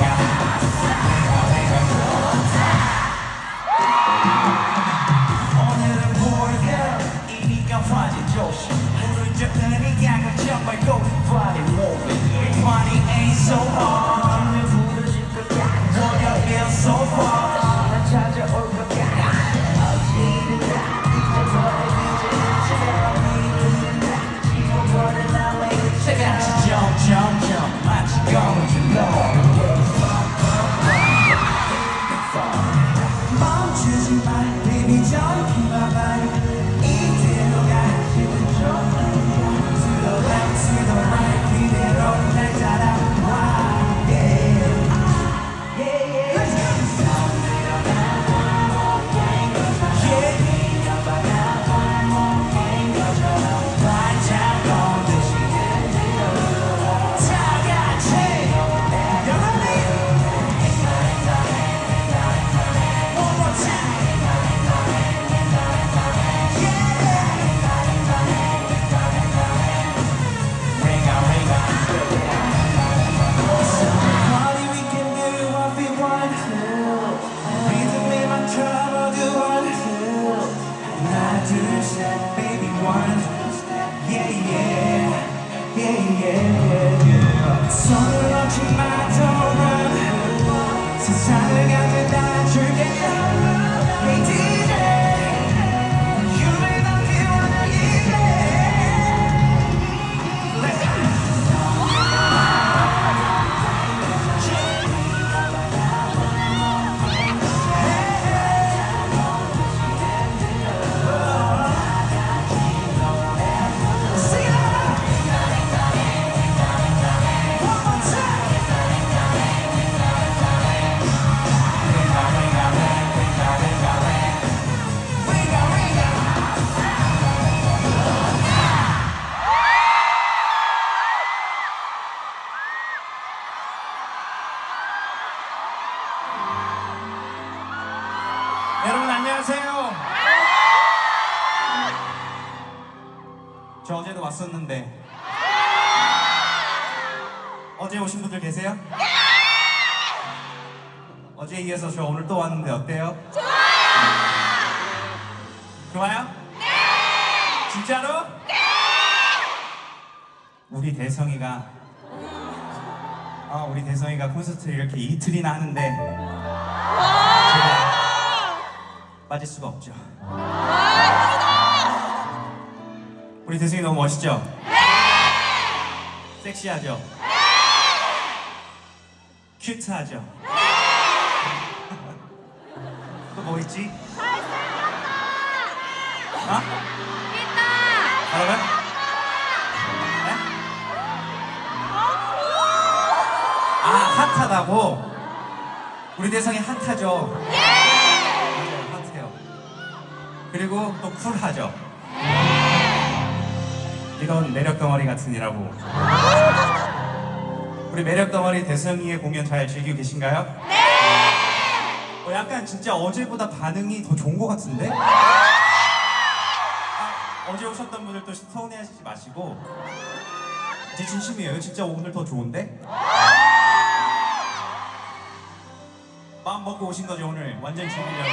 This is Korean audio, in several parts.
Yeah. 어제 오신 분들 계세요? 어제에 이어서 저 오늘 또 왔는데 어때요? 좋아요? 진짜로? 우리 대성이가 어, 우리 대성이가 콘서트를 이렇게 이틀이나 하는데 제가 빠질 수가 없죠. 우리 대승이 너무 멋있죠? 섹시하죠? 큐트하죠? 또 뭐 있지? 어? 뭐라고요? 네? 아 핫하다고? 우리 대성이 핫하죠? 맞아요, 핫해요. 그리고 또 쿨하죠. 이런 매력 덩어리 같은 이라고. 우리 매력 덩어리 대성이의 공연 잘 즐기고 계신가요? 네. 어, 약간 진짜 어제보다 반응이 더 좋은 것 같은데? 아, 어제 오셨던 분들 또 서운해하시지 마시고. 제 진심이에요. 진짜 오늘 더 좋은데? 마음 먹고 오신 거죠 오늘 완전 즐기려고.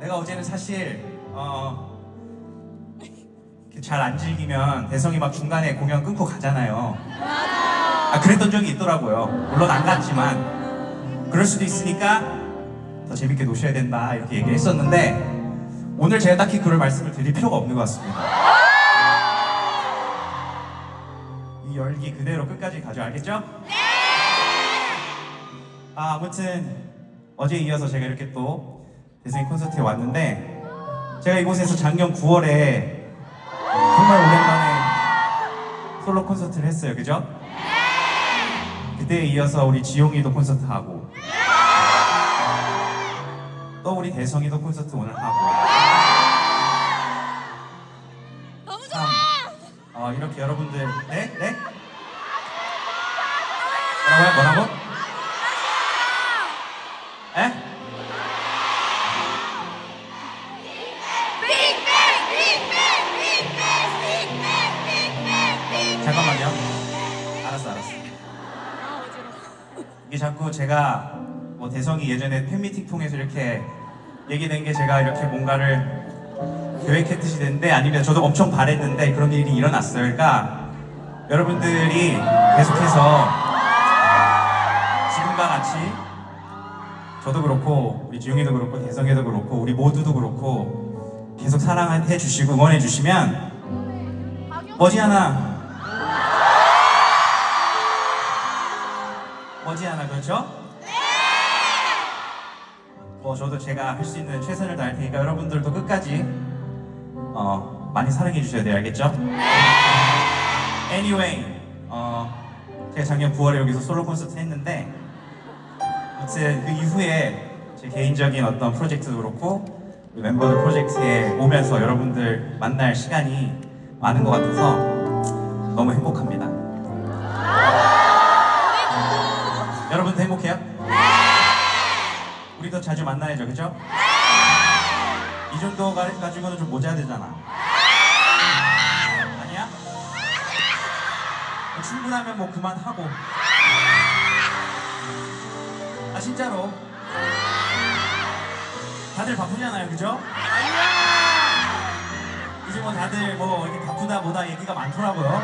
내가 어제는 사실 어, 잘 안 즐기면 대성이 막 중간에 공연 끊고 가잖아요. 아 그랬던 적이 있더라고요. 물론 안 갔지만 그럴 수도 있으니까 더 재밌게 노셔야 된다 이렇게 얘기했었는데 오늘 제가 딱히 그럴 말씀을 드릴 필요가 없는 것 같습니다. 이 열기 그대로 끝까지 가져 알겠죠? 아, 아무튼 어제 이어서 제가 이렇게 또 대생이 콘서트에 왔는데 제가 이곳에서 작년 9월에 솔로 콘서트를 했어요, 그죠? 그때에 이어서 우리 지용이도 콘서트 하고 또 우리 대성이도 콘서트 오늘 하고 너무 참, 어, 이렇게 여러분들 네? 네? 뭐라고요? 뭐라고? 이게 자꾸 제가 뭐 대성이 예전에 팬미팅 통해서 이렇게 얘기된 게 제가 이렇게 뭔가를 계획했듯이 됐는데 아니면 저도 엄청 바랬는데 그런 일이 일어났어요. 그러니까 여러분들이 계속해서 지금과 같이 저도 그렇고 우리 지용이도 그렇고 대성이도 그렇고 우리 모두도 그렇고 계속 사랑해 주시고 응원해 주시면 머지않아 머지않아 그렇죠? 뭐 저도 제가 할 수 있는 최선을 다할 테니까 여러분들도 끝까지 어, 많이 사랑해 주셔야 돼요 알겠죠? Anyway 어, 제가 작년 9월에 여기서 솔로 콘서트 했는데 아무튼 그 이후에 제 개인적인 어떤 프로젝트도 그렇고 멤버들 프로젝트에 오면서 여러분들 만날 시간이 많은 것 같아서 너무 행복합니다. 여러분도 행복해요? 우리 더 자주 만나야죠, 그죠? 이 정도 가- 가지고는 좀 모자되잖아. 아니야? 뭐 충분하면 뭐 그만하고. 아 진짜로. 다들 바쁘잖아요, 그죠? 이제 뭐 다들 뭐 이렇게 바쁘다 뭐다 얘기가 많더라고요.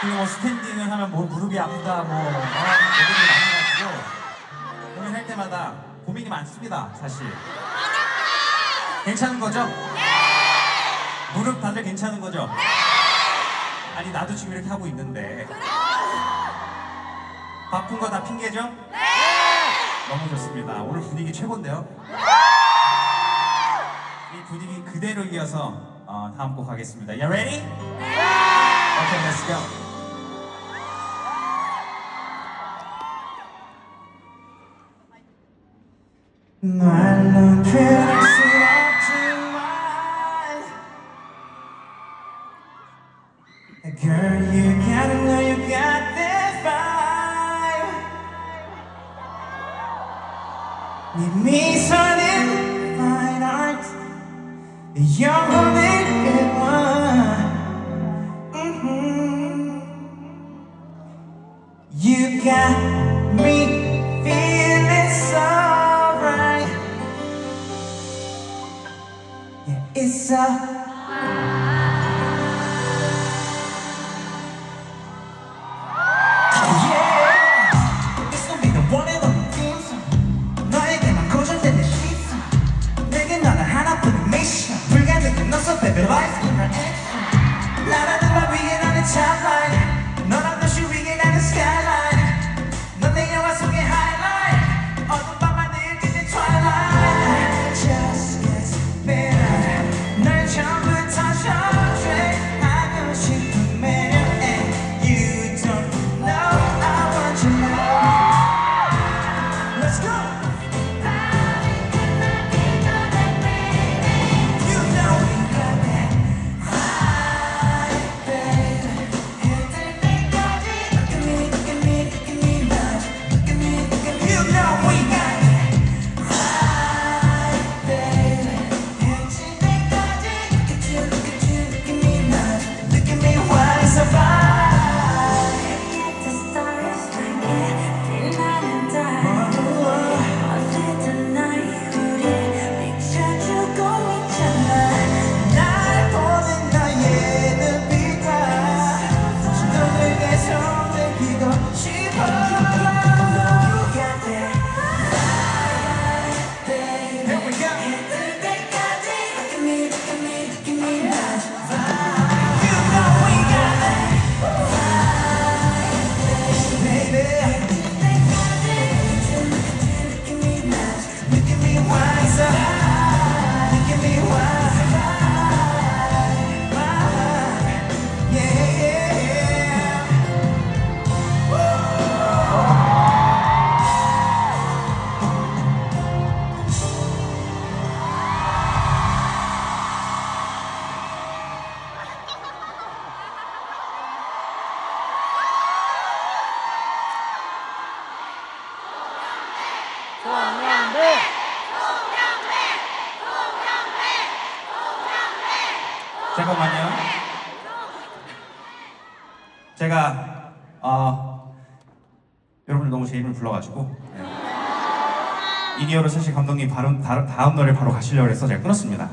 그리고 뭐 스탠딩을 하면 뭐 무릎이 아프다 뭐 어, 얘기들이 많아가지고 공연할 때마다 고민이 많습니다, 사실. 괜찮은 거죠? 무릎 다들 괜찮은 거죠? 아니 나도 지금 이렇게 하고 있는데 바쁜 거 다 핑계죠? 너무 좋습니다. 오늘 분위기 최고인데요? 이 분위기 그대로 이어서 어, 다음 곡 하겠습니다. You ready? Okay, let's go. 말로 표현할 수 없지만 Girl, you gotta know you got that vibe 네 미소는 fine art 영혼을 casa 잠깐만요. 제가 어, 여러분들 너무 제 이름을 불러가지고 네. 이니어로 사실 감독님 바로 다, 다음 노래 바로 가시려고 해서 제가 끊었습니다.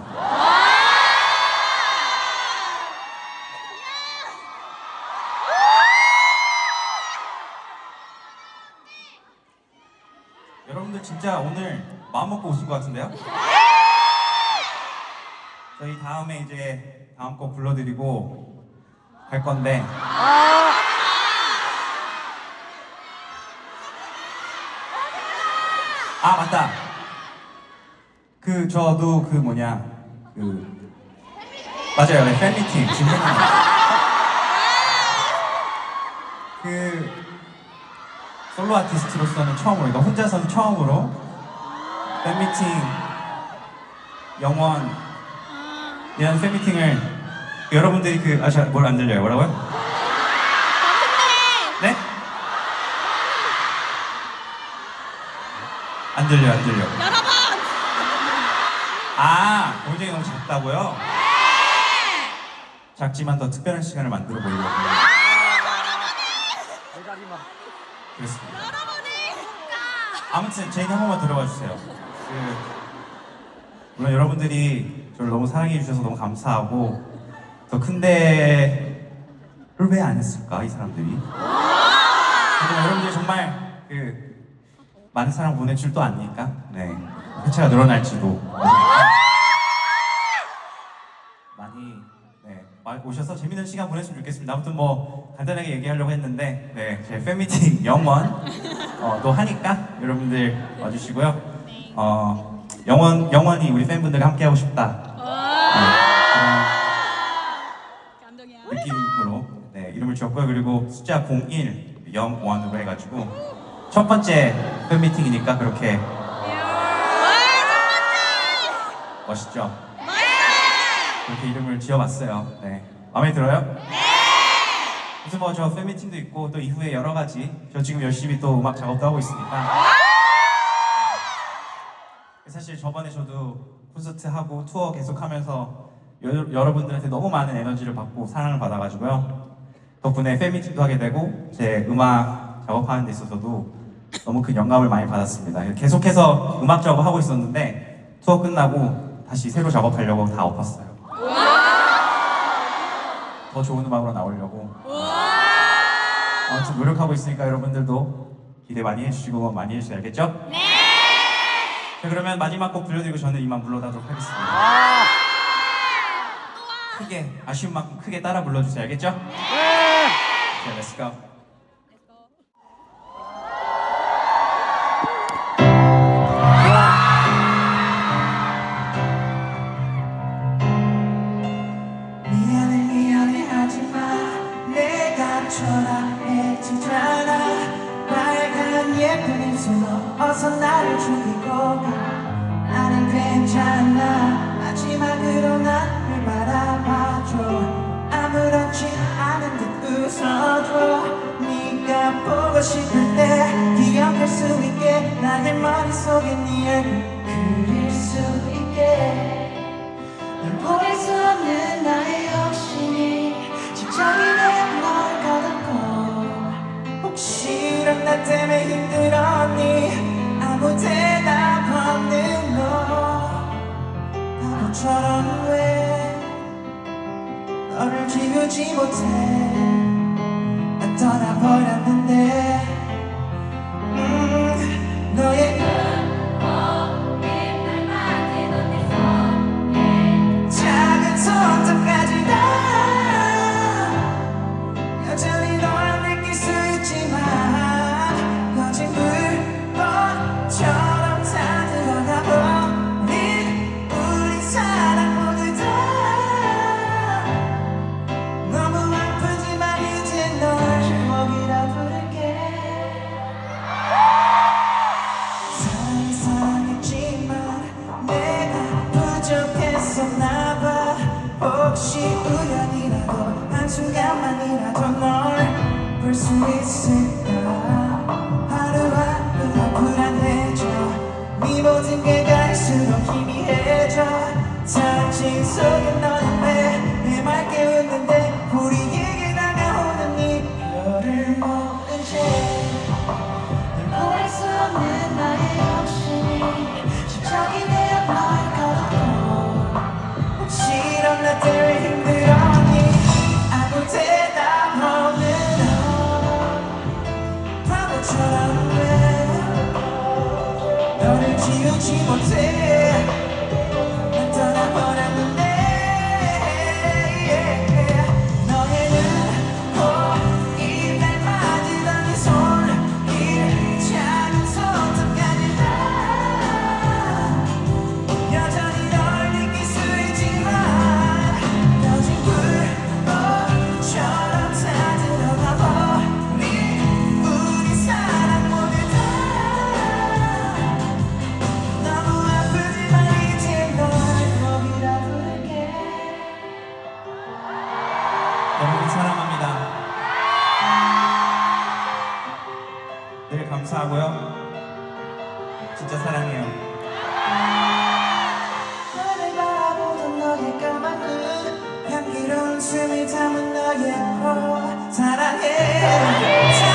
여러분들 진짜 오늘 마음 먹고 오신 것 같은데요? 저희 다음에 이제 다음 곡 불러드리고 갈 건데. 아 맞다. 그 저도 그 뭐냐 그 맞아요. 네, 팬미팅 지금 그 솔로 아티스트로서는 처음으로 그러니까 혼자서는 처음으로 팬미팅 영원 이런 팬미팅을 여러분들이 그 아ша 뭘안 들려요? 뭐라고요? 네? 안 들려 안 들려 여러분! 아 공장이 너무 작다고요? 작지만 더 특별한 시간을 만들어 보려고. 그렇습니다 아무튼 제 얘기 한 번만 들어봐 주세요. 그, 물론 여러분들이 저를 너무 사랑해 주셔서 너무 감사하고 더 큰데를 왜 안 했을까 이 사람들이? 하지만 여러분들이 정말 그 많은 사랑 보낼 줄도 아니까? 네. 회차가 늘어날지도. 많이 네, 오셔서 재밌는 시간 보냈으면 좋겠습니다. 아무튼 뭐 간단하게 얘기하려고 했는데 네, 제 팬미팅 영원 어, 또 하니까 여러분들 와주시고요. 어, 영원 영원히 우리 팬분들과 함께 하고 싶다 네, 감동이야 그런 느낌으로 네, 지었고요. 그리고 숫자 01 영원으로 해가지고 첫 번째 팬미팅이니까 그렇게 멋있죠? 그렇게 이름을 지어봤어요. 네. 마음에 들어요? 네! 무슨 뭐 저 팬미팅도 있고 또 이후에 여러 가지 저 지금 열심히 또 음악 작업도 하고 있으니까 사실 저번에 저도 콘서트 하고 투어 계속하면서 여, 여러분들한테 너무 많은 에너지를 받고 사랑을 받아가지고요 덕분에 팬미팅도 하게 되고 제 음악 작업하는 데 있어서도 너무 큰 영감을 많이 받았습니다 계속해서 음악 작업하고 있었는데 투어 끝나고 다시 새로 작업하려고 다 엎었어요 더 좋은 음악으로 나오려고 아무튼 노력하고 있으니까 여러분들도 기대 많이 해주시고 많이 해주셔야 알겠죠? 네! 자 그러면 마지막 곡 들려드리고 저는 이만 물러나도록 하겠습니다 크게 아쉬운 만큼 크게 따라 불러주세요 알겠죠? 네! 자 렛츠 고 미안해 나의 머릿속에 네 얼굴 그릴 수 있게. 널 보낼 수 없는 나의 욕심이 집착이 내널 가득고. 혹시 이런 나 때문에 힘들었니? 아무 대답 없는 너. 바보처럼 왜 너를 지우지 못해? 난 떠나버렸는데 현실 속에 너는 내 내말 깨우는데 우리에게 다가오는 이 별을 먹은 채널 말할 수 없는 나의 욕심이 집착이 되어 널 가뒀고 혹시란 나 때문에 힘들었니? 아무 대답 없는 너. 바보처럼 왜 너를 지우지 못해? 감사하고요. 진짜 사랑해요. 나를 바라보던 너의 까만 향기로운 숨이 담은 너의 코 사랑해.